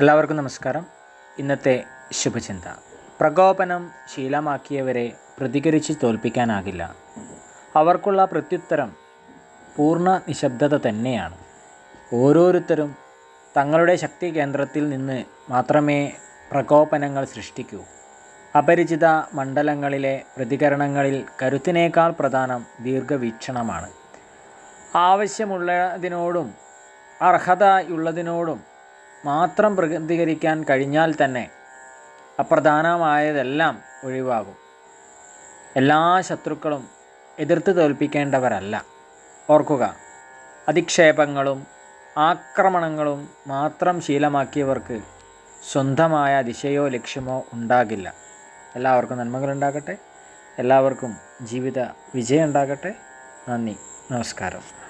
എല്ലാവർക്കും നമസ്കാരം. ഇന്നത്തെ ശുഭചിന്ത. പ്രകോപനം ശീലമാക്കിയവരെ പ്രതികരിച്ച് തോൽപ്പിക്കാനാകില്ല. അവർക്കുള്ള പ്രത്യുത്തരം പൂർണ നിശബ്ദത തന്നെയാണ്. ഓരോരുത്തരും തങ്ങളുടെ ശക്തി കേന്ദ്രത്തിൽ നിന്ന് മാത്രമേ പ്രകോപനങ്ങൾ സൃഷ്ടിക്കൂ. അപരിചിത മണ്ഡലങ്ങളിലെ പ്രതികരണങ്ങളിൽ കരുത്തിനേക്കാൾ പ്രധാനം ദീർഘവീക്ഷണമാണ്. ആവശ്യമുള്ളതിനോടും അർഹതയുള്ളതിനോടും മാത്രം പ്രതികരിക്കാൻ കഴിഞ്ഞാൽ തന്നെ അപ്രധാനമായതെല്ലാം ഒഴിവാകും. എല്ലാ ശത്രുക്കളും എതിർത്ത് തോൽപ്പിക്കേണ്ടവരല്ല. ഓർക്കുക അധിക്ഷേപങ്ങളും ആക്രമണങ്ങളും മാത്രം ശീലമാക്കിയവർക്ക് സ്വന്തമായ ദിശയോ ലക്ഷ്യമോ ഉണ്ടാകില്ല. എല്ലാവർക്കും നന്മകളുണ്ടാകട്ടെ. എല്ലാവർക്കും ജീവിത വിജയം ഉണ്ടാകട്ടെ നന്ദി. നമസ്കാരം.